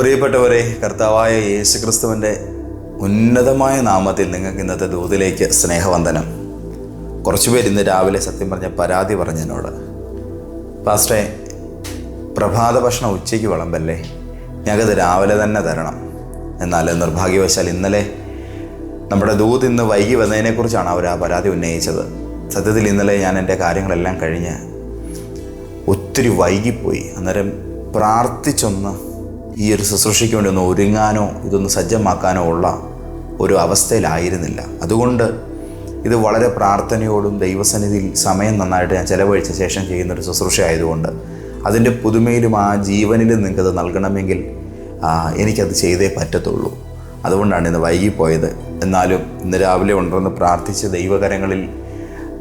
പ്രിയപ്പെട്ടവരെ കർത്താവായ യേശു ക്രിസ്തുവിന്റെ ഉന്നതമായ നാമത്തിൽ നിങ്ങൾക്ക് ഇന്നത്തെ ദൂതിലേക്ക് സ്നേഹവന്ദനം. കുറച്ചുപേർ ഇന്ന് രാവിലെ സത്യം പറഞ്ഞ പരാതി പറഞ്ഞതിനോട്. പാസ്റ്റേ പ്രഭാത ഭക്ഷണം ഉച്ചയ്ക്ക് വിളമ്പല്ലേ? ഞങ്ങൾക്കത് രാവിലെ തന്നെ തരണം. എന്നാൽ നിർഭാഗ്യവശാൽ ഇന്നലെ നമ്മുടെ ദൂത് ഇന്ന് വൈകി വന്നതിനെക്കുറിച്ചാണ് അവർ ആ പരാതി ഉന്നയിച്ചത്. സത്യത്തിൽ ഇന്നലെ ഞാൻ എന്റെ കാര്യങ്ങളെല്ലാം കഴിഞ്ഞ് ഒത്തിരി വൈകിപ്പോയി. അന്നേരം പ്രാർത്ഥിച്ചൊന്ന് ഈ ഒരു ശുശ്രൂഷയ്ക്ക് വേണ്ടി ഒന്ന് ഒരുങ്ങാനോ ഇതൊന്ന് സജ്ജമാക്കാനോ ഉള്ള ഒരു അവസ്ഥയിലായിരുന്നില്ല. അതുകൊണ്ട് ഇത് വളരെ പ്രാർത്ഥനയോടും ദൈവസന്നിധിയിൽ സമയം നന്നായിട്ട് ഞാൻ ചിലവഴിച്ച ശേഷം ചെയ്യുന്ന ഒരു ശുശ്രൂഷ ആയതുകൊണ്ട് അതിന്റെ പുതുമയിലും ആ ജീവനിലും നിങ്ങൾക്കത് നൽകണമെങ്കിൽ എനിക്കത് ചെയ്തേ പറ്റത്തുള്ളൂ. അതുകൊണ്ടാണ് ഇന്ന് വൈകിപ്പോയത്. എന്നാലും ഇന്ന് രാവിലെ ഉണർന്ന് പ്രാർത്ഥിച്ച് ദൈവകരങ്ങളിൽ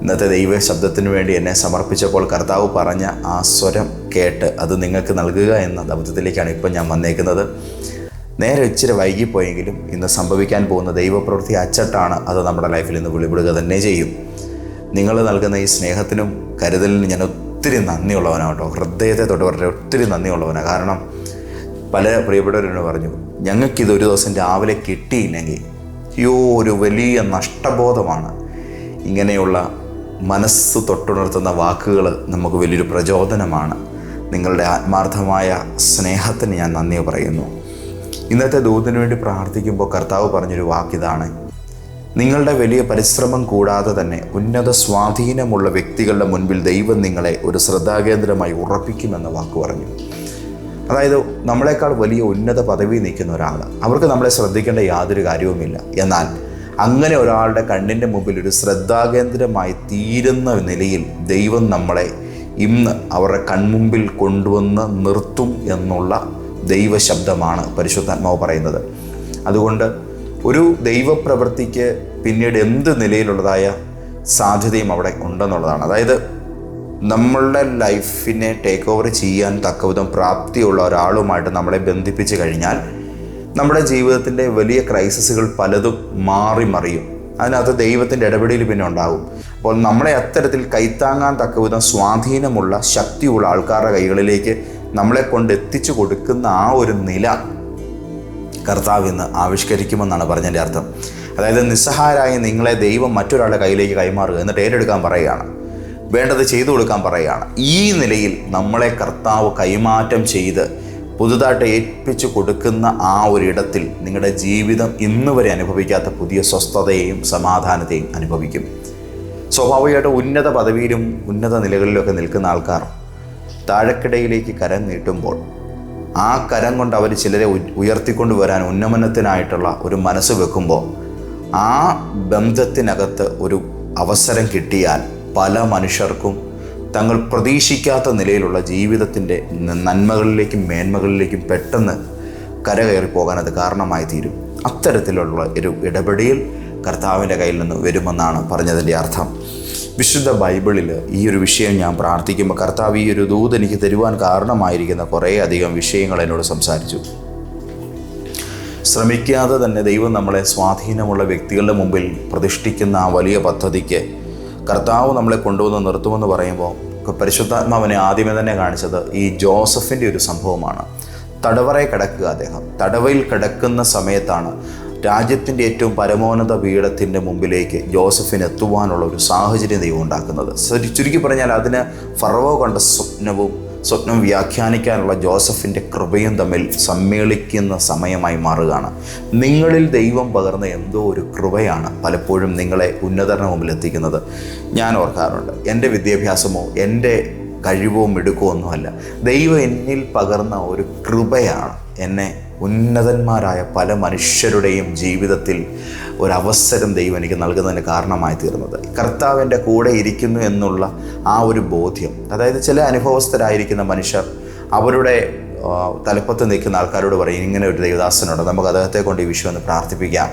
ഇന്നത്തെ ദൈവ ശബ്ദത്തിന് വേണ്ടി എന്നെ സമർപ്പിച്ചപ്പോൾ കർത്താവ് പറഞ്ഞ ആ സ്വരം കേട്ട് അത് നിങ്ങൾക്ക് നൽകുക എന്ന ദൗത്യത്തിലേക്കാണ് ഇപ്പം ഞാൻ വന്നേക്കുന്നത്. നേരെ ഇച്ചിരി വൈകിപ്പോയെങ്കിലും ഇന്ന് സംഭവിക്കാൻ പോകുന്ന ദൈവപ്രവൃത്തി അച്ചട്ടാണ് അത് നമ്മുടെ ലൈഫിൽ ഇന്ന് വെളിപ്പെടുക തന്നെ ചെയ്യും. നിങ്ങൾ നൽകുന്ന ഈ സ്നേഹത്തിനും കരുതലിനും ഞാൻ ഒത്തിരി നന്ദിയുള്ളവനാണ് കേട്ടോ. ഹൃദയത്തെ തൊട്ട് വളരെ ഒത്തിരി നന്ദിയുള്ളവനാണ്. കാരണം പല പ്രിയപ്പെട്ടവരോട് പറഞ്ഞു ഞങ്ങൾക്കിത് ഒരു ദിവസം രാവിലെ കിട്ടിയില്ലെങ്കിൽ അയ്യോ ഒരു വലിയ നഷ്ടബോധമാണ്. ഇങ്ങനെയുള്ള മനസ്സ് തൊട്ടുണർത്തുന്ന വാക്കുകൾ നമുക്ക് വലിയൊരു പ്രചോദനമാണ്. നിങ്ങളുടെ ആത്മാർത്ഥമായ സ്നേഹത്തിന് ഞാൻ നന്ദി പറയുന്നു. ഇന്നത്തെ ദൂതിനു വേണ്ടി പ്രാർത്ഥിക്കുമ്പോൾ കർത്താവ് പറഞ്ഞൊരു വാക്കിതാണ്. നിങ്ങളുടെ വലിയ പരിശ്രമം കൂടാതെ തന്നെ ഉന്നത സ്വാധീനമുള്ള വ്യക്തികളുടെ മുൻപിൽ ദൈവം നിങ്ങളെ ഒരു ശ്രദ്ധാകേന്ദ്രമായി ഉറപ്പിക്കുമെന്ന വാക്ക് പറഞ്ഞു. അതായത് നമ്മളെക്കാൾ വലിയ ഉന്നത പദവി നിൽക്കുന്ന ഒരാൾ അവർക്ക് നമ്മളെ ശ്രദ്ധിക്കേണ്ട യാതൊരു കാര്യവുമില്ല. എന്നാൽ അങ്ങനെ ഒരാളുടെ കണ്ണിന്റെ മുമ്പിൽ ഒരു ശ്രദ്ധാകേന്ദ്രമായി തീരുന്ന നിലയിൽ ദൈവം നമ്മളെ ഇന്ന് അവരുടെ കൺമുമ്പിൽ കൊണ്ടുവന്ന് നിർത്തും എന്നുള്ള ദൈവശബ്ദമാണ് പരിശുദ്ധാത്മാവ് പറയുന്നത്. അതുകൊണ്ട് ഒരു ദൈവപ്രവൃത്തിക്ക് പിന്നീട് എന്ത് നിലയിലുള്ളതായ സാധ്യതയും അവിടെ ഉണ്ടെന്നുള്ളതാണ്. അതായത് നമ്മളുടെ ലൈഫിനെ ടേക്ക് ഓവർ ചെയ്യാൻ തക്കവിധം പ്രാപ്തിയുള്ള ഒരാളുമായിട്ട് നമ്മളെ ബന്ധിപ്പിച്ച് കഴിഞ്ഞാൽ നമ്മുടെ ജീവിതത്തിന്റെ വലിയ ക്രൈസിസുകൾ പലതും മാറി മറിയും. അതിനകത്ത് ദൈവത്തിന്റെ ഇടപെടൽ പിന്നെ ഉണ്ടാകും. അപ്പോൾ നമ്മളെ അത്തരത്തിൽ കൈത്താങ്ങാൻ തക്ക വിധം സ്വാധീനമുള്ള ശക്തിയുള്ള ആൾക്കാരുടെ കൈകളിലേക്ക് നമ്മളെ കൊണ്ട് എത്തിച്ചു കൊടുക്കുന്ന ആ ഒരു നില കർത്താവ് ഇന്ന് ആവിഷ്കരിക്കുമെന്നാണ് പറഞ്ഞതിന്റെ അർത്ഥം. അതായത് നിസ്സഹായരായ നിങ്ങളെ ദൈവം മറ്റൊരാളുടെ കയ്യിലേക്ക് കൈമാറുക എന്നിട്ട് ഏറ്റെടുക്കാൻ പറയുകയാണ്. വേണ്ടത് ചെയ്തു കൊടുക്കാൻ പറയുകയാണ്. ഈ നിലയിൽ നമ്മളെ കർത്താവ് കൈമാറ്റം ചെയ്ത് പുതുതായിട്ട് ഏൽപ്പിച്ചു കൊടുക്കുന്ന ആ ഒരിടത്തിൽ നിങ്ങളുടെ ജീവിതം ഇന്ന് വരെ അനുഭവിക്കാത്ത പുതിയ സ്വസ്ഥതയെയും സമാധാനത്തെയും അനുഭവിക്കും. സ്വാഭാവികമായിട്ട് ഉന്നത പദവിയിലും ഉന്നത നിലകളിലൊക്കെ നിൽക്കുന്ന ആൾക്കാർ താഴെക്കിടയിലേക്ക് കരം നീട്ടുമ്പോൾ ആ കരം കൊണ്ട് അവർ ചിലരെ ഉയർത്തിക്കൊണ്ട് വരാൻ ഉന്നമനത്തിനായിട്ടുള്ള ഒരു മനസ്സ് വെക്കുമ്പോൾ ആ ബന്ധത്തിനകത്ത് ഒരു അവസരം കിട്ടിയാൽ പല മനുഷ്യർക്കും തങ്ങൾ പ്രതീക്ഷിക്കാത്ത നിലയിലുള്ള ജീവിതത്തിന്റെ നന്മകളിലേക്കും മേന്മകളിലേക്കും പെട്ടെന്ന് കരകയറി പോകാൻ അത് കാരണമായി തീരും. അത്തരത്തിലുള്ള ഒരു ഇടപെടൽ കർത്താവിന്റെ കയ്യിൽ നിന്ന് വരുമെന്നാണ് പറഞ്ഞതിന്റെ അർത്ഥം. വിശുദ്ധ ബൈബിളിൽ ഈ ഒരു വിഷയം ഞാൻ പ്രാർത്ഥിക്കുമ്പോൾ കർത്താവ് ഈ ഒരു ദൂത് എനിക്ക് തരുവാൻ കാരണമായിരിക്കുന്ന കുറേ അധികം വിഷയങ്ങൾ എന്നോട് സംസാരിച്ചു. ശ്രമിക്കാതെ തന്നെ ദൈവം നമ്മളെ സ്വാധീനമുള്ള വ്യക്തികളുടെ മുമ്പിൽ പ്രതിഷ്ഠിക്കുന്ന ആ വലിയ പദ്ധതിക്ക് കർത്താവ് നമ്മളെ കൊണ്ടുവന്ന് നിർത്തുമെന്ന് പറയുമ്പോൾ പരിശുദ്ധാത്മാവിനെ ആദ്യമേ തന്നെ കാണിച്ചത് ഈ ജോസഫിന്റെ ഒരു സംഭവമാണ്. തടവറയിൽ കിടക്കുക അദ്ദേഹം. തടവയിൽ കിടക്കുന്ന സമയത്താണ് രാജ്യത്തിന്റെ ഏറ്റവും പരമോന്നത പീഠത്തിന്റെ മുമ്പിലേക്ക് ജോസഫിന് എത്തുവാനുള്ള ഒരു സാഹചര്യം ദൈവം ഉണ്ടാക്കുന്നത്. ചുരുക്കി പറഞ്ഞാൽ അതിന് ഫറവോ കണ്ട സ്വപ്നവും സ്വപ്നം വ്യാഖ്യാനിക്കാനുള്ള ജോസഫിന്റെ കൃപയും തമ്മിൽ സമ്മേളിക്കുന്ന സമയമായി മാറുകയാണ്. നിങ്ങളിൽ ദൈവം പകർന്ന എന്തോ ഒരു കൃപയാണ് പലപ്പോഴും നിങ്ങളെ ഉന്നതരുടെ മുമ്പിൽ എത്തിക്കുന്നത്. ഞാൻ ഓർക്കാറുണ്ട് എന്റെ വിദ്യാഭ്യാസമോ എന്റെ കഴിവോ മിടുക്കോ ഒന്നുമല്ല. ദൈവം എന്നിൽ പകർന്ന ഒരു കൃപയാണ് എന്നെ ഉന്നതന്മാരായ പല മനുഷ്യരുടെയും ജീവിതത്തിൽ ഒരവസരം ദൈവം എനിക്ക് നൽകുന്നതിന് കാരണമായി തീർന്നത്. കർത്താവിന്റെ കൂടെ ഇരിക്കുന്നു എന്നുള്ള ആ ഒരു ബോധ്യം അതായത് ചില അനുഭവസ്ഥരായിരിക്കുന്ന മനുഷ്യർ അവരുടെ തലപ്പത്ത് നിൽക്കുന്ന ആൾക്കാരോട് പറയും ഇങ്ങനെ ഒരു ദൈവദാസനുണ്ട് നമുക്ക് അദ്ദേഹത്തെ കൊണ്ട് ഈ വിഷയം ഒന്ന് പ്രാർത്ഥിപ്പിക്കാം.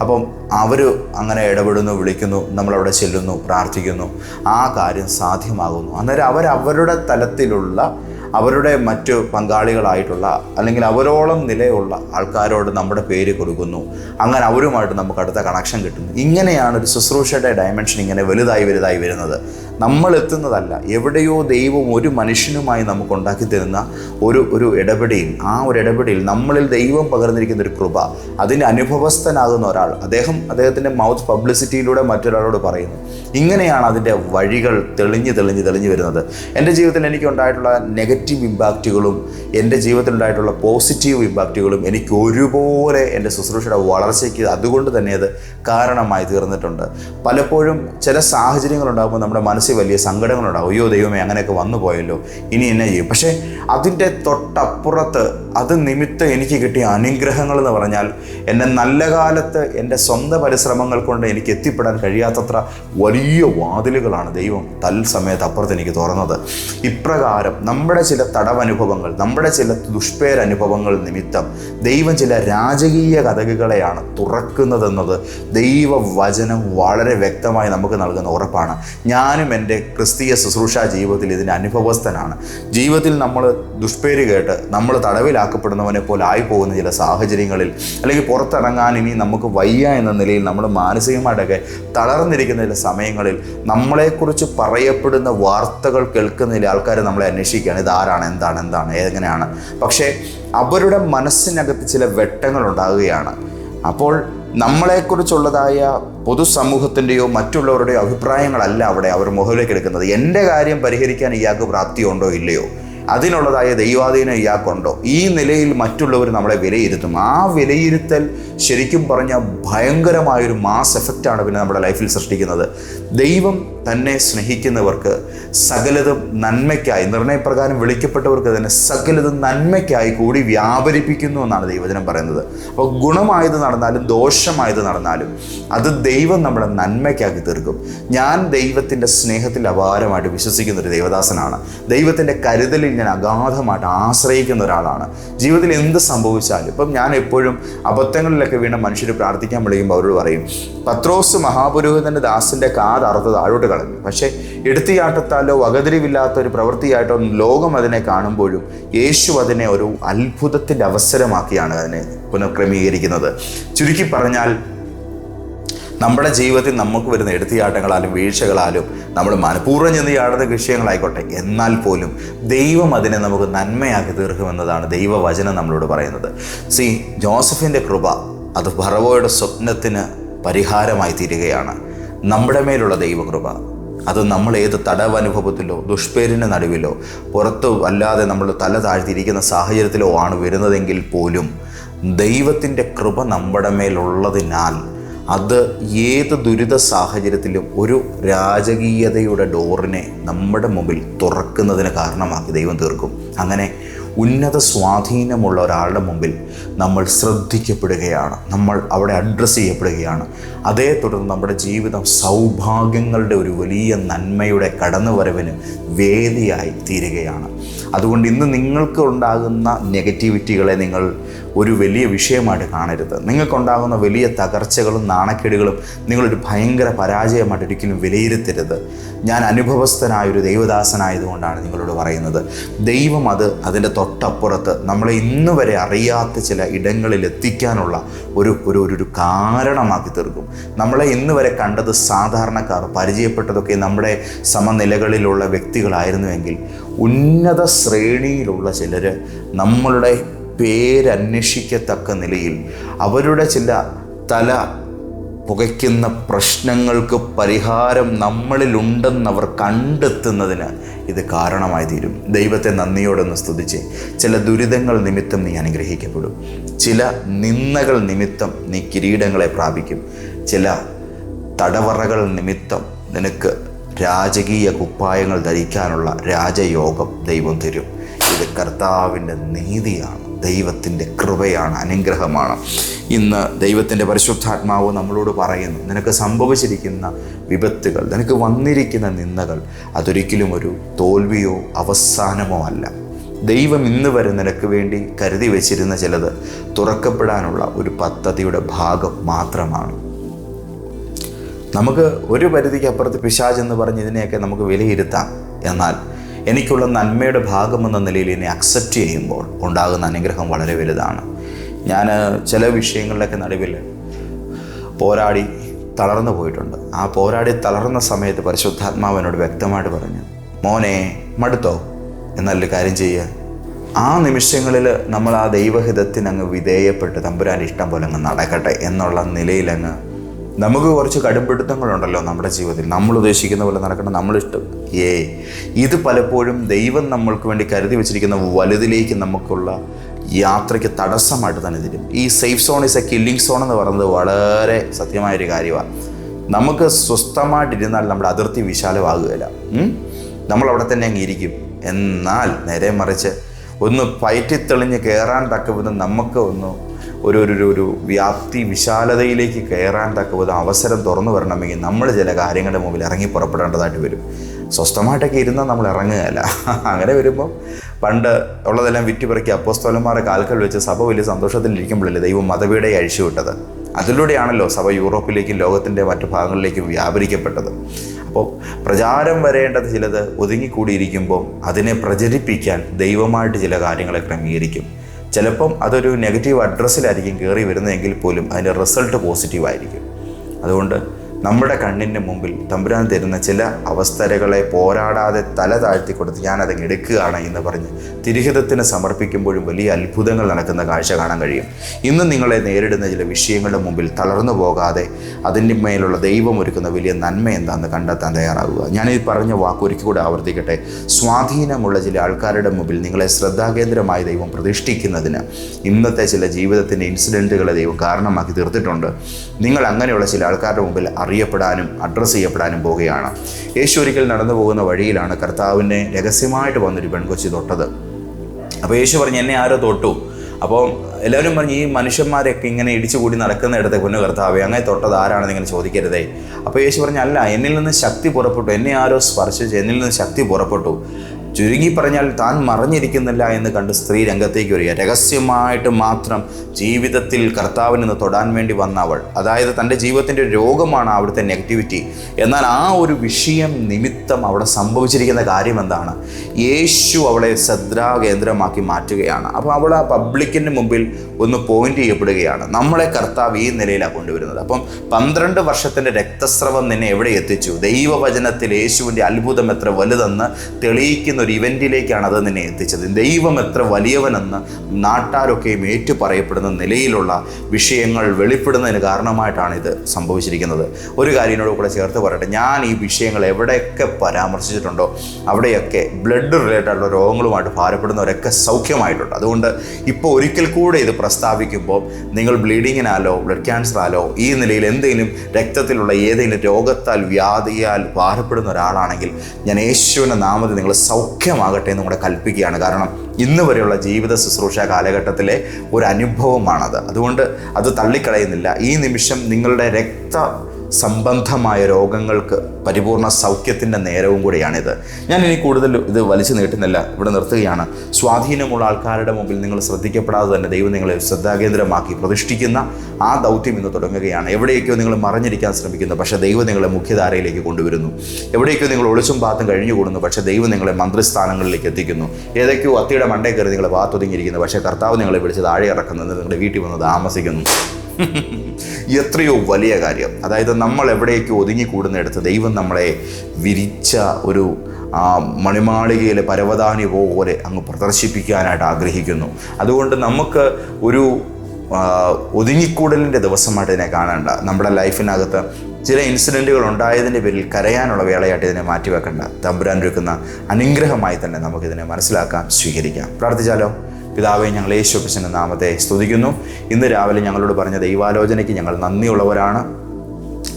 അപ്പം അവർ അങ്ങനെ ഇടപെടുന്നു വിളിക്കുന്നു നമ്മളവിടെ ചെല്ലുന്നു പ്രാർത്ഥിക്കുന്നു. ആ കാര്യം സാധ്യമാകുന്നു. അന്നേരം അവരവരുടെ തലത്തിലുള്ള അവരുടെ മറ്റു പങ്കാളികളായിട്ടുള്ള അല്ലെങ്കിൽ അവരോളം നിലയുള്ള ആൾക്കാരോട് നമ്മുടെ പേര് കൊടുക്കുന്നു. അങ്ങനെ അവരുമായിട്ട് നമുക്ക് അടുത്ത കണക്ഷൻ കിട്ടുന്നു. ഇങ്ങനെയാണ് ഒരു ശുശ്രൂഷയുടെ ഡയമെൻഷൻ ഇങ്ങനെ വലുതായി വലുതായി വരുന്നത്. നമ്മൾ എത്തുന്നതല്ല. എവിടെയോ ദൈവം ഒരു മനുഷ്യനുമായി നമുക്ക് ഉണ്ടാക്കി തരുന്ന ഒരു ഒരു ഇടപെടിയിൽ ആ ഒരു ഇടപെടിയിൽ നമ്മളിൽ ദൈവം പകർന്നിരിക്കുന്ന ഒരു കൃപ അതിന്റെ അനുഭവസ്ഥനാകുന്ന ഒരാൾ അദ്ദേഹം അദ്ദേഹത്തിന്റെ മൗത്ത് പബ്ലിസിറ്റിയിലൂടെ മറ്റൊരാളോട് പറയുന്നു. ഇങ്ങനെയാണ് അതിന്റെ വഴികൾ തെളിഞ്ഞ് തെളിഞ്ഞ് തെളിഞ്ഞ് വരുന്നത്. എന്റെ ജീവിതത്തിൽ എനിക്ക് ഉണ്ടായിട്ടുള്ള നെഗറ്റീവ് ഇമ്പാക്റ്റുകളും എന്റെ ജീവിതത്തിലുണ്ടായിട്ടുള്ള പോസിറ്റീവ് ഇമ്പാക്റ്റുകളും എനിക്ക് ഒരുപോലെ എന്റെ ശുശ്രൂഷയുടെ വളർച്ചയ്ക്ക് അതുകൊണ്ട് തന്നെ അത് കാരണമായി തീർന്നിട്ടുണ്ട്. പലപ്പോഴും ചില സാഹചര്യങ്ങളുണ്ടാകുമ്പോൾ നമ്മുടെ മനസ്സിൽ വലിയ സങ്കടങ്ങളുണ്ടാകും. അയ്യോ ദൈവമേ അങ്ങനെയൊക്കെ വന്നു പോയല്ലോ. ഇനി എന്നെ ചെയ്യും? പക്ഷേ അതിന്റെ തൊട്ടപ്പുറത്ത് അത് നിമിത്തം എനിക്ക് കിട്ടിയ അനുഗ്രഹങ്ങൾ എന്ന് പറഞ്ഞാൽ എന്റെ നല്ല കാലത്ത് എന്റെ സ്വന്തം പരിശ്രമങ്ങൾ കൊണ്ട് എനിക്ക് എത്തിപ്പെടാൻ കഴിയാത്തത്ര വലിയ വാതിലുകളാണ് ദൈവം തൽസമയത്ത് അപ്പുറത്ത് എനിക്ക് തുറന്നത്. ഇപ്രകാരം നമ്മുടെ ചില തടവനുഭവങ്ങൾ നമ്മുടെ ചില ദുഷ്പേരനുഭവങ്ങൾ നിമിത്തം ദൈവം ചില രാജകീയ കഥകളെയാണ് തുറക്കുന്നതെന്നത് ദൈവവചനം വളരെ വ്യക്തമായി നമുക്ക് നൽകുന്ന ഉറപ്പാണ്. ഞാനും എന്റെ ക്രിസ്തീയ ശുശ്രൂഷ ജീവിതത്തിൽ ഇതിന്റെ അനുഭവസ്ഥനാണ്. ജീവിതത്തിൽ നമ്മൾ ദുഷ്പേര് കേട്ട് നമ്മൾ തടവിലാക്കപ്പെടുന്നവനെ പോലെ ആയിപ്പോകുന്ന ചില സാഹചര്യങ്ങളിൽ അല്ലെങ്കിൽ പുറത്തിറങ്ങാൻ ഇനി നമുക്ക് വയ്യ എന്ന നിലയിൽ നമ്മൾ മാനസികമായിട്ടൊക്കെ തളർന്നിരിക്കുന്ന ചില സമയങ്ങളിൽ നമ്മളെക്കുറിച്ച് പറയപ്പെടുന്ന വാർത്തകൾ കേൾക്കുന്നതിൽ ആൾക്കാർ നമ്മളെ അന്വേഷിക്കുകയാണ്. ഇതാരാണ് എന്താണ് എന്താണ് എങ്ങനെയാണ് പക്ഷേ അവരുടെ മനസ്സിനകത്ത് ചില വെട്ടങ്ങൾ ഉണ്ടാകുകയാണ്. അപ്പോൾ നമ്മളെക്കുറിച്ചുള്ളതായ പൊതുസമൂഹത്തിന്റെയോ മറ്റുള്ളവരുടെയോ അഭിപ്രായങ്ങളല്ല അവിടെ അവർ മുഖവിലേക്ക് എടുക്കുന്നത്. എന്റെ കാര്യം പരിഹരിക്കാൻ ഇയാൾക്ക് പ്രാപ്തിയുണ്ടോ ഇല്ലയോ? അതിനുള്ളതായ ദൈവാധീനം ഇയാൾക്കുണ്ടോ? ഈ നിലയിൽ മറ്റുള്ളവർ നമ്മളെ വിലയിരുത്തും. ആ വിലയിരുത്തൽ ശരിക്കും പറഞ്ഞാൽ ഭയങ്കരമായൊരു മാസ് എഫക്റ്റാണ് പിന്നെ നമ്മുടെ ലൈഫിൽ സൃഷ്ടിക്കുന്നത്. ദൈവം തന്നെ സ്നേഹിക്കുന്നവർക്ക് സകലതും നന്മയ്ക്കായി നിർണയപ്രകാരം വിളിക്കപ്പെട്ടവർക്ക് തന്നെ സകലതും നന്മയ്ക്കായി കൂടി വ്യാപരിപ്പിക്കുന്നു എന്നാണ് ദൈവജനം പറയുന്നത്. അപ്പോൾ ഗുണമായത് നടന്നാലും ദോഷമായത് നടന്നാലും അത് ദൈവം നമ്മളെ നന്മയ്ക്കാക്കി തീർക്കും. ഞാൻ ദൈവത്തിന്റെ സ്നേഹത്തിൽ അപാരമായിട്ട് വിശ്വസിക്കുന്ന ഒരു ദൈവദാസനാണ്. ദൈവത്തിന്റെ കരുതലിൽ ഞാൻ അഗാധമായിട്ട് ആശ്രയിക്കുന്ന ഒരാളാണ്. ജീവിതത്തിൽ എന്ത് സംഭവിച്ചാലും ഇപ്പം ഞാൻ എപ്പോഴും അബദ്ധങ്ങളിലൊക്കെ വീണ മനുഷ്യർ പ്രാർത്ഥിക്കാൻ വിളിക്കുമ്പോൾ അവരോട് പറയും പത്രോസ് മഹാപുരോഹിതന്റെ ദാസിന്റെ കാത് അറുത്ത് താഴോട്ട് കളഞ്ഞു. പക്ഷേ എടുത്തിയാട്ടത്താലോ വകതിരിവില്ലാത്ത ഒരു പ്രവൃത്തിയായിട്ടോ ലോകം അതിനെ കാണുമ്പോഴും യേശു അതിനെ ഒരു അത്ഭുതത്തിന്റെ അവസരമാക്കിയാണ് അതിനെ പുനഃക്രമീകരിക്കുന്നത്. ചുരുക്കി പറഞ്ഞാൽ നമ്മുടെ ജീവിതത്തിൽ നമുക്ക് വരുന്ന എടുത്തിയാട്ടങ്ങളാലും വീഴ്ചകളാലും നമ്മൾ മനഃപൂർവം ചെന്ന് ചാടുന്ന വിഷയങ്ങളായിക്കോട്ടെ. എന്നാൽ പോലും ദൈവം അതിനെ നമുക്ക് നന്മയാക്കി തീർക്കുമെന്നതാണ് ദൈവവചനം നമ്മളോട് പറയുന്നത്. സി ജോസഫിന്റെ കൃപ അത് ഭറവോയുടെ സ്വപ്നത്തിന് പരിഹാരമായി തീരുകയാണ്. നമ്മുടെ മേലുള്ള ദൈവകൃപ. അത് നമ്മൾ ഏത് തടവനുഭവത്തിലോ ദുഷ്പേരിന്റെ നടുവിലോ പുറത്ത് അല്ലാതെ നമ്മൾ തല താഴ്ത്തിയിരിക്കുന്ന സാഹചര്യത്തിലോ ആണ് വരുന്നതെങ്കിൽ പോലും ദൈവത്തിന്റെ കൃപ നമ്മുടെ മേലുള്ളതിനാൽ അത് ഏത് ദുരിത സാഹചര്യത്തിലും ഒരു രാജകീയതയുടെ ഡോറിനെ നമ്മുടെ മുമ്പിൽ തുറക്കുന്നതിന് കാരണമാക്കി ദൈവം തീർക്കും. അങ്ങനെ ഉന്നത സ്വാധീനമുള്ള ഒരാളുടെ മുമ്പിൽ നമ്മൾ ശ്രദ്ധിക്കപ്പെടുകയാണ്. നമ്മൾ അവിടെ അഡ്രസ്സ് ചെയ്യപ്പെടുകയാണ്. അതേ തുടർന്ന് നമ്മുടെ ജീവിതം സൗഭാഗ്യങ്ങളുടെ ഒരു വലിയ നന്മയുടെ കടന്നുവരവിന് വേദിയായി തീരുകയാണ്. അതുകൊണ്ട് ഇന്ന് നിങ്ങൾക്ക് ഉണ്ടാകുന്ന നെഗറ്റിവിറ്റികളെ നിങ്ങൾ ഒരു വലിയ വിഷയമായിട്ട് കാണരുത്. നിങ്ങൾക്കുണ്ടാകുന്ന വലിയ തകർച്ചകളും നാണക്കേടുകളും നിങ്ങളൊരു ഭയങ്കര പരാജയമായിട്ട് ഒരിക്കലും വിലയിരുത്തരുത്. ഞാൻ അനുഭവസ്ഥനായൊരു ദൈവദാസനായതുകൊണ്ടാണ് നിങ്ങളോട് പറയുന്നത്. ദൈവം അത് അതിന്റെ തൊട്ടപ്പുറത്ത് നമ്മളെ ഇന്ന് വരെ അറിയാത്ത ചില ഇടങ്ങളിൽ എത്തിക്കാനുള്ള ഒരു ഒരു ഒരു കാരണമാക്കി തീർക്കും. നമ്മളെ ഇന്ന് വരെ കണ്ടത് സാധാരണക്കാർ പരിചയപ്പെട്ടതൊക്കെ നമ്മുടെ സമനിലകളിലുള്ള വ്യക്തികളായിരുന്നുവെങ്കിൽ ഉന്നത ശ്രേണിയിലുള്ള ചിലർ നമ്മളുടെ പേരന്വേഷിക്കത്തക്ക നിലയിൽ അവരുടെ ചില തല പുകയ്ക്കുന്ന പ്രശ്നങ്ങൾക്ക് പരിഹാരം നമ്മളിലുണ്ടെന്നവർ കണ്ടെത്തുന്നതിന് ഇത് കാരണമായി തീരും. ദൈവത്തെ നന്ദിയോടൊന്ന് സ്തുതിച്ച് ചില ദുരിതങ്ങൾ നിമിത്തം നീ അനുഗ്രഹിക്കപ്പെടും. ചില നിന്ദകൾ നിമിത്തം നീ കിരീടങ്ങളെ പ്രാപിക്കും. ചില തടവറകൾ നിമിത്തം നിനക്ക് രാജകീയ കുപ്പായങ്ങൾ ധരിക്കാനുള്ള രാജയോഗം ദൈവം തരും. ഇത് കർത്താവിന്റെ നീതിയാണ്. ദൈവത്തിന്റെ കൃപയാണ് അനുഗ്രഹമാണ്. ഇന്ന് ദൈവത്തിന്റെ പരിശുദ്ധാത്മാവ് നമ്മളോട് പറയുന്നു നിനക്ക് സംഭവിച്ചിരിക്കുന്ന വിപത്തുകൾ നിനക്ക് വന്നിരിക്കുന്ന നിന്ദകൾ അതൊരിക്കലും ഒരു തോൽവിയോ അവസാനമോ അല്ല. ദൈവം ഇന്ന് വരെ നിനക്ക് വേണ്ടി കരുതി വച്ചിരുന്ന ചിലത് തുറക്കപ്പെടാനുള്ള ഒരു പദ്ധതിയുടെ ഭാഗം മാത്രമാണ്. നമുക്ക് ഒരു പരിധിക്ക് അപ്പുറത്ത് പിശാജ് എന്ന് പറഞ്ഞ് ഇതിനെയൊക്കെ നമുക്ക് വിലയിരുത്താം. എന്നാൽ എനിക്കുള്ള നന്മയുടെ ഭാഗമെന്ന നിലയിൽ എന്നെ അക്സെപ്റ്റ് ചെയ്യുമ്പോൾ ഉണ്ടാകുന്ന അനുഗ്രഹം വളരെ വലുതാണ്. ഞാൻ ചില വിഷയങ്ങളിലൊക്കെ നടുവിൽ പോരാടി തളർന്നു പോയിട്ടുണ്ട്. ആ പോരാടി തളർന്ന സമയത്ത് പരിശുദ്ധാത്മാവിനോട് വ്യക്തമായിട്ട് പറഞ്ഞു മോനെ മടുത്തോ? എന്നല്ല കാര്യം ചെയ്യുക ആ നിമിഷങ്ങളിൽ നമ്മൾ ആ ദൈവഹിതത്തിനങ്ങ് വിധേയപ്പെട്ട് തമ്പുരാൻ ഇഷ്ടം പോലെ അങ്ങ് നടക്കട്ടെ എന്നുള്ള നിലയിൽ അങ്ങ് നമുക്ക് കുറച്ച് കടുംപിടുത്തങ്ങളുണ്ടല്ലോ നമ്മുടെ ജീവിതത്തിൽ. നമ്മൾ ഉദ്ദേശിക്കുന്ന പോലെ നടക്കണം നമ്മളിഷ്ടം ഏ ഇത് പലപ്പോഴും ദൈവം നമ്മൾക്ക് വേണ്ടി കരുതി വെച്ചിരിക്കുന്ന വലുതിലേക്ക് നമുക്കുള്ള യാത്രയ്ക്ക് തടസ്സമായിട്ട് തന്നെ തരും. ഈ safe zone is a killing zone എന്ന് പറയുന്നത് വളരെ സത്യമായൊരു കാര്യമാണ് നമുക്ക് സ്വസ്ഥമായിട്ടിരുന്നാൽ നമ്മുടെ അതിർത്തി വിശാലമാകുകയില്ല. നമ്മൾ അവിടെ തന്നെ അങ്ങ് ഇരിക്കും. എന്നാൽ നേരെ മറിച്ച് ഒന്ന് പയറ്റിത്തെളിഞ്ഞ് കയറാൻ തക്ക വിധം നമുക്ക് ഒന്ന് ഒരു ഒരു ഒരു- ഒരു വ്യാപ്തി വിശാലതയിലേക്ക് കയറാൻ തക്ക വിധം അവസരം തുറന്നു വരണമെങ്കിൽ നമ്മൾ ചില കാര്യങ്ങളുടെ മുമ്പിൽ ഇറങ്ങി പുറപ്പെടേണ്ടതായിട്ട് വരും. സ്വസ്ഥമായിട്ടൊക്കെ ഇരുന്നാൽ നമ്മൾ ഇറങ്ങുകയല്ല. അങ്ങനെ വരുമ്പോൾ പണ്ട് ഉള്ളതെല്ലാം വിറ്റുപിറക്കി അപ്പോസ്തോലന്മാരെ കാൽക്കൽ വെച്ച് സഭ വലിയ സന്തോഷത്തിലിരിക്കുമ്പോഴല്ലേ ദൈവം മതവീടെ അഴിച്ചുവിട്ടത് അതിലൂടെയാണല്ലോ സഭ യൂറോപ്പിലേക്കും ലോകത്തിന്റെ മറ്റു ഭാഗങ്ങളിലേക്കും വ്യാപരിക്കപ്പെട്ടത്. അപ്പോൾ പ്രചാരം വരേണ്ടത് ചിലത് ഒതുങ്ങിക്കൂടിയിരിക്കുമ്പോൾ അതിനെ പ്രചരിപ്പിക്കാൻ ദൈവമായിട്ട് ചില കാര്യങ്ങളെ ക്രമീകരിക്കും. ചിലപ്പം അതൊരു നെഗറ്റീവ് അഡ്രസ്സിലായിരിക്കും കയറി വരുന്നതെങ്കിൽ പോലും അതിന്റെ റിസൾട്ട് പോസിറ്റീവായിരിക്കും അതുകൊണ്ട് നമ്മുടെ കണ്ണിന് മുമ്പിൽ തമ്പുരാൻ തരുന്ന ചില അവസ്ഥരകളെ പോരാടാതെ തല താഴ്ത്തി കൊടുത്ത് ഞാനത് എടുക്കുകയാണ് എന്ന് പറഞ്ഞ് തിരുഹിതത്തിന് സമർപ്പിക്കുമ്പോഴും വലിയ അത്ഭുതങ്ങൾ നടക്കുന്ന കാഴ്ച കാണാൻ കഴിയും. ഇന്ന് നിങ്ങളെ നേരിടുന്ന ചില വിഷയങ്ങളുടെ മുമ്പിൽ തളർന്നു പോകാതെ അതിന്റെ മേലുള്ള ദൈവം ഒരുക്കുന്ന വലിയ നന്മ എന്താണെന്ന് കണ്ടെത്താൻ തയ്യാറാകുക ഞാൻ ഈ പറഞ്ഞ വാക്ക് കൂടെ ആവർത്തിക്കട്ടെ. സ്വാധീനമുള്ള ചില ആൾക്കാരുടെ മുമ്പിൽ നിങ്ങളെ ശ്രദ്ധാകേന്ദ്രമായി ദൈവം പ്രതിഷ്ഠിക്കുന്നതിന് ഇന്നത്തെ ചില ജീവിതത്തിന്റെ ഇൻസിഡന്റുകളെ ദൈവം കാരണമാക്കി തീർത്തിട്ടുണ്ട്. നിങ്ങൾ അങ്ങനെയുള്ള ചില ആൾക്കാരുടെ മുമ്പിൽ അറിയപ്പെടാനും അഡ്രസ്സ് ചെയ്യപ്പെടാനും പോവുകയാണ്. യേശു ഒരിക്കൽ നടന്നു പോകുന്ന വഴിയിലാണ് കർത്താവിനെ രഹസ്യമായിട്ട് വന്നൊരു പെൺകൊച്ചി തൊട്ടത്. അപ്പോൾ യേശു പറഞ്ഞു എന്നെ ആരോ തൊട്ടു? അപ്പോൾ എല്ലാവരും പറഞ്ഞു ഈ മനുഷ്യന്മാരൊക്കെ ഇങ്ങനെ ഇടിച്ചു കൂടി നടക്കുന്നിടത്തെ പൊന്നു കർത്താവേ അങ്ങനെ തൊട്ടത് ആരാണെന്ന് ഇങ്ങനെ ചോദിക്കരുതേ. അപ്പോൾ യേശു പറഞ്ഞു അല്ല എന്നിൽ നിന്ന് ശക്തി പുറപ്പെട്ടു. എന്നെ ആരോ സ്പർശിച്ച് എന്നിൽ നിന്ന് ശക്തി പുറപ്പെട്ടു. ചുരുങ്ങി പറഞ്ഞാൽ താൻ മറഞ്ഞിരിക്കുന്നില്ല എന്ന് കണ്ട് സ്ത്രീ രംഗത്തേക്ക് വരിക. രഹസ്യമായിട്ട് മാത്രം ജീവിതത്തിൽ കർത്താവിന് നിന്ന് തൊടാൻ വേണ്ടി വന്ന അവൾ. അതായത് തന്റെ ജീവിതത്തിന്റെ രോഗമാണ് അവിടുത്തെ നെഗറ്റിവിറ്റി. എന്നാൽ ആ ഒരു വിഷയം നിമിത്തം അവിടെ സംഭവിച്ചിരിക്കുന്ന കാര്യം എന്താണ്? യേശു അവളെ ശ്രദ്ധാകേന്ദ്രമാക്കി മാറ്റുകയാണ്. അപ്പോൾ അവൾ ആ പബ്ലിക്കിന്റെ മുമ്പിൽ ഒന്ന് പോയിന്റ് ചെയ്യപ്പെടുകയാണ്. നമ്മളെ കർത്താവ് ഈ നിലയിലാണ് കൊണ്ടുവരുന്നത്. അപ്പം പന്ത്രണ്ട് വർഷത്തിന്റെ രക്തസ്രവം നിന്നെ എവിടെ എത്തിച്ചു? ദൈവവചനത്തിൽ യേശുവിന്റെ അത്ഭുതം എത്ര വലുതെന്ന് തെളിയിക്കുന്ന ഒരു ഇവന്റിലേക്കാണ് അത് നിന്നെ എത്തിച്ചത്. ദൈവം എത്ര വലിയവനെന്ന് നാട്ടാരൊക്കെയും ഏറ്റുപറയപ്പെടുന്ന നിലയിലുള്ള വിഷയങ്ങൾ വെളിപ്പെടുന്നതിന് കാരണമായിട്ടാണ് ഇത് സംഭവിച്ചിരിക്കുന്നത്. ഒരു കാര്യം എന്നോട് കൂടെ ചേർത്ത് പറയട്ടെ. ഞാൻ ഈ വിഷയങ്ങൾ എവിടെയൊക്കെ പരാമർശിച്ചിട്ടുണ്ടോ അവിടെയൊക്കെ ബ്ലഡ് റിലേറ്റഡ് ആയിട്ടുള്ള രോഗങ്ങളുമായിട്ട് ഭാരപ്പെടുന്നവരൊക്കെ സൗഖ്യമായിട്ടുണ്ട്. അതുകൊണ്ട് ഇപ്പോൾ ഒരിക്കൽ കൂടെ ഇത് പ്രസ്താവിക്കുമ്പോൾ നിങ്ങൾ ബ്ലീഡിങ്ങിനാലോ ബ്ലഡ് ക്യാൻസറാലോ ഈ നിലയിൽ എന്തെങ്കിലും രക്തത്തിലുള്ള ഏതെങ്കിലും രോഗത്താൽ വ്യാധിയാൽ ഭാരപ്പെടുന്ന ഒരാളാണെങ്കിൽ ഞാൻ യേശുവിന്റെ നാമത്തിൽ നിങ്ങൾ സൗഖ്യമാകട്ടെ എന്ന് കൂടെ കൽപ്പിക്കുകയാണ്. കാരണം ഇന്ന് വരെയുള്ള ജീവിത ശുശ്രൂഷ കാലഘട്ടത്തിലെ ഒരു അനുഭവമാണത്. അതുകൊണ്ട് അത് തള്ളിക്കളയുന്നില്ല. ഈ നിമിഷം നിങ്ങളുടെ രക്ത സംബന്ധമായ രോഗങ്ങൾക്ക് പരിപൂർണ സൗഖ്യത്തിന്റെ നേരവും കൂടിയാണിത്. ഞാൻ ഇനി കൂടുതൽ ഇത് വലിച്ചു നീട്ടുന്നില്ല. ഇവിടെ നിർത്തുകയാണ്. സ്വാധീനമുള്ള ആൾക്കാരുടെ മുമ്പിൽ നിങ്ങൾ ശ്രദ്ധിക്കപ്പെടാതെ തന്നെ ദൈവം നിങ്ങളെ ശ്രദ്ധാകേന്ദ്രമാക്കി പ്രതിഷ്ഠിക്കുന്ന ആ ദൗത്യം ഇന്ന് തുടങ്ങുകയാണ്. എവിടെയൊക്കെയോ നിങ്ങൾ മറഞ്ഞിരിക്കാൻ ശ്രമിക്കുന്നു. പക്ഷേ ദൈവം നിങ്ങളെ മുഖ്യധാരയിലേക്ക് കൊണ്ടുവരുന്നു. എവിടെയൊക്കെയോ നിങ്ങൾ ഒളിച്ചും പാത്തും കഴിഞ്ഞു കൂടുന്നു പക്ഷേ ദൈവം നിങ്ങളെ മന്ത്രിസ്ഥാനങ്ങളിലേക്ക് എത്തിക്കുന്നു. ഏതൊക്കെയോ അത്തിയുടെ മണ്ടേ കയറി നിങ്ങൾ വാത്തൊതുങ്ങിയിരിക്കുന്നു. പക്ഷേ കർത്താവ് നിങ്ങളെ വിളിച്ച് താഴെ ഇറക്കുന്നത് നിങ്ങളുടെ വീട്ടിൽ വന്ന് താമസിക്കുന്നു. എത്രയോ വലിയ കാര്യം. അതായത് നമ്മൾ എവിടേക്ക് ഒതുങ്ങിക്കൂടുന്നിടത്ത് ദൈവം നമ്മളെ വിരിച്ച ഒരു ആ, മണിമാളികയിലെ പരവതാനി പോലെ അങ്ങ് പ്രദർശിപ്പിക്കാനായിട്ട് ആഗ്രഹിക്കുന്നു. അതുകൊണ്ട് നമുക്ക് ഒരു ഒതുങ്ങിക്കൂടലിന്റെ ദിവസമായിട്ട് ഇതിനെ കാണേണ്ട. നമ്മുടെ ലൈഫിനകത്ത് ചില ഇൻസിഡന്റുകൾ ഉണ്ടായതിന്റെ പേരിൽ കരയാനുള്ള വേളയായിട്ട് ഇതിനെ മാറ്റിവെക്കേണ്ട. തമ്പുരാൻ ഒരുക്കുന്ന അനുഗ്രഹമായി തന്നെ നമുക്കിതിനെ മനസ്സിലാക്കാൻ സ്വീകരിക്കാം. പ്രാർത്ഥിച്ചാലോ? പിതാവെ ഞങ്ങൾ യേശുപ്പിച്ചന്റെ നാമത്തെ സ്തുതിക്കുന്നു. ഇന്ന് രാവിലെ ഞങ്ങളോട് പറഞ്ഞ ദൈവാലോചനയ്ക്ക് ഞങ്ങൾ നന്ദിയുള്ളവരാണ്.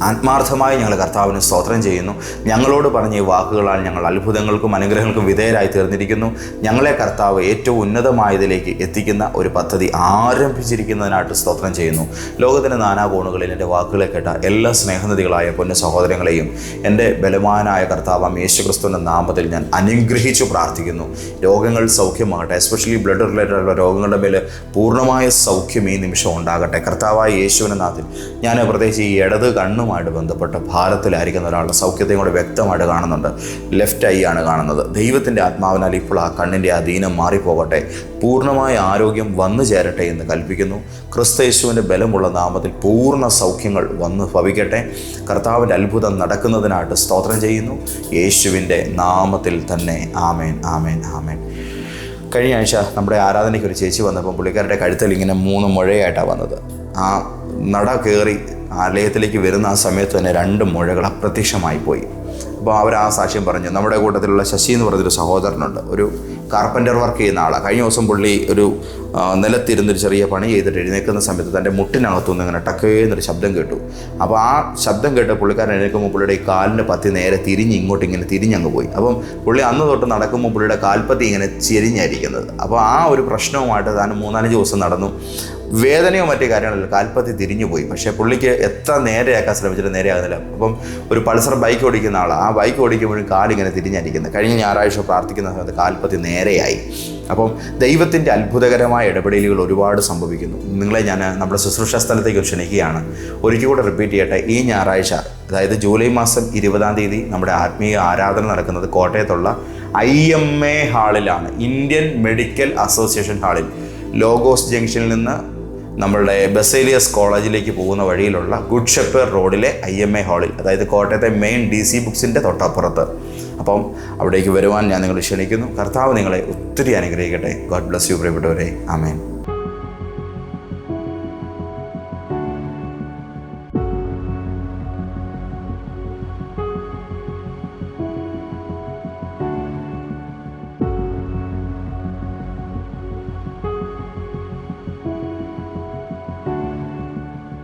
ആത്മാർത്ഥമായി ഞങ്ങൾ കർത്താവിന് സ്തോത്രം ചെയ്യുന്നു. ഞങ്ങളോട് പറഞ്ഞ ഈ വാക്കുകളാൽ ഞങ്ങൾ അത്ഭുതങ്ങൾക്കും അനുഗ്രഹങ്ങൾക്കും വിധേയരായി തീർന്നിരിക്കുന്നു. ഞങ്ങളെ കർത്താവ് ഏറ്റവും ഉന്നതമായതിലേക്ക് എത്തിക്കുന്ന ഒരു പദ്ധതി ആരംഭിച്ചിരിക്കുന്നതിനായിട്ട് സ്തോത്രം ചെയ്യുന്നു. ലോകത്തിന്റെ നാനാകോണുകളിൽ എന്റെ വാക്കുകളെ കേട്ട എല്ലാ സ്നേഹനദികളായ പൊന്ന സഹോദരങ്ങളെയും എന്റെ ബലവാനായ കർത്താവ് യേശുക്രിസ്തുവിന്റെ നാമത്തിൽ ഞാൻ അനുഗ്രഹിച്ചു പ്രാർത്ഥിക്കുന്നു. രോഗങ്ങൾ സൗഖ്യമാകട്ടെ എസ്പെഷ്യലി ബ്ലഡ് റിലേറ്റഡ് ആയിട്ടുള്ള രോഗങ്ങളുടെ മേൽ പൂർണമായ സൗഖ്യം ഈ നിമിഷം ഉണ്ടാകട്ടെ. കർത്താവായ യേശുവിന്റെ നാഥിൽ ഞാൻ പ്രത്യേകിച്ച് ഈ ഇടത് കണ്ണ് കണ്ണുമായിട്ട് ബന്ധപ്പെട്ട ഭാരത്തിലായിരിക്കുന്ന ഒരാളുടെ സൗഖ്യത്തെയും കൂടെ വ്യക്തമായിട്ട് കാണുന്നുണ്ട്. ലെഫ്റ്റ് ഐ ആണ് കാണുന്നത്. ദൈവത്തിന്റെ ആത്മാവിനാൽ ഇപ്പോൾ ആ കണ്ണിന്റെ ദീനം മാറിപ്പോകട്ടെ. പൂർണമായ ആരോഗ്യം വന്നു ചേരട്ടെ എന്ന് കൽപ്പിക്കുന്നു. ക്രിസ്തയേശുവിന്റെ ബലമുള്ള നാമത്തിൽ പൂർണ സൗഖ്യങ്ങൾ വന്ന് ഭവിക്കട്ടെ. കർത്താവിന്റെ അത്ഭുതം നടക്കുന്നതിനായിട്ട് സ്തോത്രം ചെയ്യുന്നു. യേശുവിന്റെ നാമത്തിൽ തന്നെ ആമേൻ ആമേൻ ആമേൻ. കഴിഞ്ഞ ആഴ്ച നമ്മുടെ ആരാധനയ്ക്ക് ഒരു ചേച്ചി വന്നപ്പോൾ പുള്ളിക്കാരുടെ കഴുത്തിൽ ഇങ്ങനെ മൂന്ന് മുഴയായിട്ടാണ് വന്നത്. ആ നട കയറി ആലയത്തിലേക്ക് വരുന്ന ആ സമയത്ത് തന്നെ രണ്ട് മുഴകൾ അപ്രത്യക്ഷമായി പോയി. അപ്പോൾ അവർ ആ സാക്ഷ്യം പറഞ്ഞു. നമ്മുടെ കൂട്ടത്തിലുള്ള ശശി എന്ന് പറഞ്ഞൊരു സഹോദരനുണ്ട്. ഒരു കാർപ്പന്റർ വർക്ക് ചെയ്യുന്ന ആളാണ് കഴിഞ്ഞ ദിവസം പുള്ളി ഒരു നിലത്തിരുന്നൊരു ചെറിയ പണി ചെയ്തിട്ട് എഴുന്നേൽക്കുന്ന സമയത്ത് തന്റെ മുട്ടിനകത്തുനിന്ന് ഇങ്ങനെ ടക്കേന്നൊരു ശബ്ദം കേട്ടു. അപ്പോൾ ആ ശബ്ദം കേട്ട് പുള്ളിക്കാരൻ എഴുന്നേൽക്കുമ്പോൾ പുള്ളിയുടെ കാലിന് പത്തി നേരെ തിരിഞ്ഞ് ഇങ്ങോട്ട് ഇങ്ങനെ തിരിഞ്ഞങ്ങ് പോയി. അപ്പം പുള്ളി അന്ന് തൊട്ട് നടക്കുമ്പോൾ പുള്ളിയുടെ കാൽപ്പത്തി ഇങ്ങനെ ചെരിഞ്ഞായിരിക്കുന്നത്. അപ്പോൾ ആ ഒരു പ്രശ്നവുമായിട്ട് താൻ മൂന്നാലഞ്ച് ദിവസം നടന്നു. വേദനയോ മറ്റു കാര്യങ്ങളില്ല കാൽപ്പത്തി തിരിഞ്ഞു പോയി. പക്ഷേ പുള്ളിക്ക് എത്ര നേരെയാക്കാൻ ശ്രമിച്ചിട്ട് നേരെയാകുന്നില്ല. അപ്പം ഒരു പൾസർ ബൈക്ക് ഓടിക്കുന്ന ആൾ ആ ബൈക്ക് ഓടിക്കുമ്പോഴും കാലിങ്ങനെ തിരിഞ്ഞായിരിക്കുന്നത് കഴിഞ്ഞ ഞായറാഴ്ച പ്രാർത്ഥിക്കുന്ന സമയത്ത് കാൽപ്പത്തി നേരെയായി. അപ്പം ദൈവത്തിന്റെ അത്ഭുതകരമായ ഇടപെടലുകൾ ഒരുപാട് സംഭവിക്കുന്നു. നിങ്ങളെ ഞാൻ നമ്മുടെ ശുശ്രൂഷ സ്ഥലത്തേക്ക് ക്ഷണിക്കുകയാണ്. ഒരിക്കൽ കൂടെ റിപ്പീറ്റ് ചെയ്യട്ടെ. ഈ ഞായറാഴ്ച അതായത് ജൂലൈ മാസം ഇരുപതാം തീയതി നമ്മുടെ ആത്മീയ ആരാധന നടക്കുന്നത് കോട്ടയത്തുള്ള ഐ എം എ ഹാളിലാണ്. ഇന്ത്യൻ മെഡിക്കൽ അസോസിയേഷൻ ഹാളിൽ. ലോഗോസ് ജംഗ്ഷനിൽ നിന്ന് നമ്മളുടെ ബസേലിയസ് കോളേജിലേക്ക് പോകുന്ന വഴിയിലുള്ള ഗുഡ് ഷെപ്പർ റോഡിലെ ഐ എം എ ഹാളിൽ അതായത് കോട്ടയത്തെ മെയിൻ ഡി സി ബുക്സിന്റെ തൊട്ടപ്പുറത്ത്. അപ്പം അവിടേക്ക് വരുവാൻ ഞാൻ നിങ്ങളെ ക്ഷണിക്കുന്നു. കർത്താവ് നിങ്ങളെ ഒത്തിരി അനുഗ്രഹിക്കട്ടെ. ഗോഡ് ബ്ലസ് യു പ്രിയപ്പെട്ടവരെ. ആമേൻ.